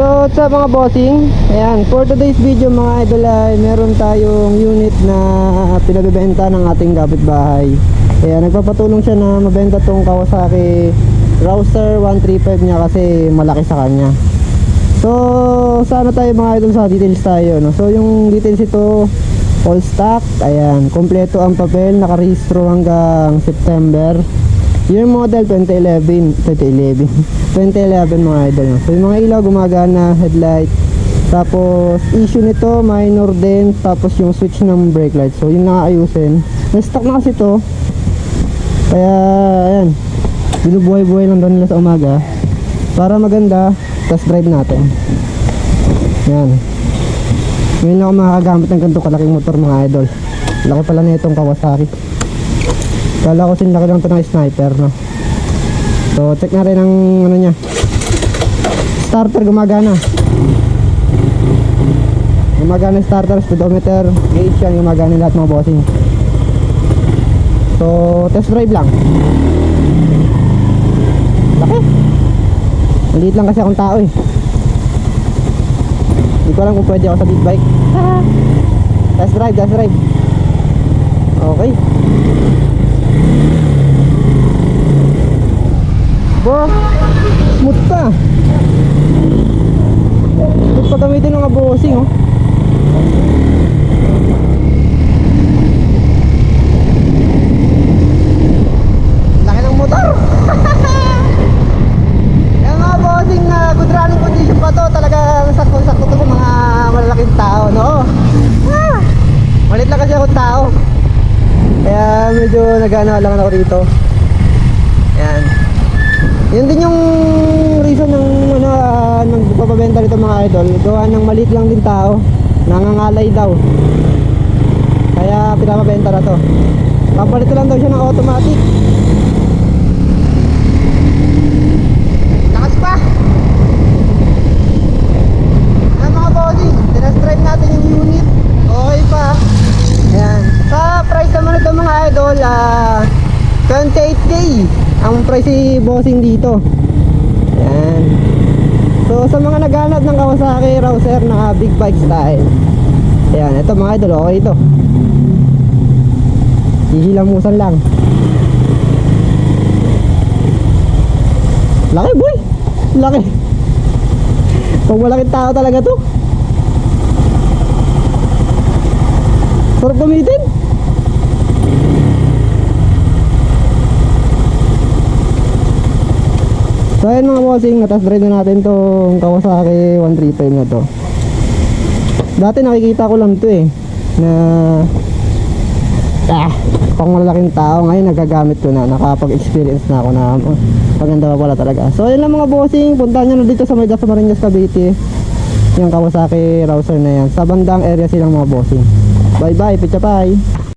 So, what's up mga bossing? Ayan, for today's video mga idol ay meron tayong unit na pinabibenta ng ating kapitbahay. Ayan, nagpapatulong siya na mabenta tong Kawasaki Rouser 135 niya kasi malaki sa kanya. So, sana tayo mga idol sa details tayo, no? So, yung details ito, all stock, ayan, kompleto ang papel, nakarehistro hanggang September. Year model 2011, 2011, 2011 mga idol. So, yung mga ilaw gumagana, headlight. Tapos, issue nito, minor din. Tapos, yung switch ng brake light. So, yun lang ayusin. Na-stock na kasi to. Kaya, ayan, binubuhay-buhay lang daw nila sa umaga. Para maganda, test drive natin. Yan. Ngayon ako makakagamit ng ganito kalaking motor mga idol. Laki pala na itong Kawasaki. Kala ko sinlaki lang ito ng sniper, no? So, check na rin ang ano niya. Starter gumagana. Gumagana starter, speedometer, gauge yan, gumagana lahat mga bossing. So, test drive lang. Laki. Maliit lang kasi akong tao eh. Hindi ko alam kung pwede ako sa big bike. test drive, test drive. Okay. Bro, smooth pa. Smooth pa gamitin ng mga bossing oh. Laki ng motor. Yung mga bossing na condition pa to, talagang sakto-sakto to mga malalaking tao, no? Ah, malit lang kasi akong tao. Kaya medyo nagana lang ako dito. Ayan. Yun din yung reason ng ano, uh, nagpapabenta nito mga idol. Gawa ng maliit lang din tao. Nangangalay daw. Kaya pinapabenta na to. Papalit lang daw siya ng automatic. Lakas pa! Ayan mga bossing, tinest drive natin yung unit. Okay pa. Ayan. Sa price naman ito mga idol, ah, 28k ang price si bossing dito. Ayan. So sa mga naghanap ng Kawasaki Rouser na big bike style. Ayan, ito mga idol, okay ito. Hihilamusan lang. Laki boy! Laki! Pag malaking tao talaga to. Sarap gamitin. So ayun mga bossing, natas drive na natin tong Kawasaki 135 na to. Dati nakikita ko lang to eh, na ah, pang malaking tao ngayon nagagamit ko na, nakapag-experience na ako na oh, maganda pa pala talaga. So ayun lang mga bossing, punta nyo na dito sa Maydas Marinas Cavite. Yung Kawasaki Rouser na yan. Sa bandang area silang mga bossing. Bye bye, pitcha bye.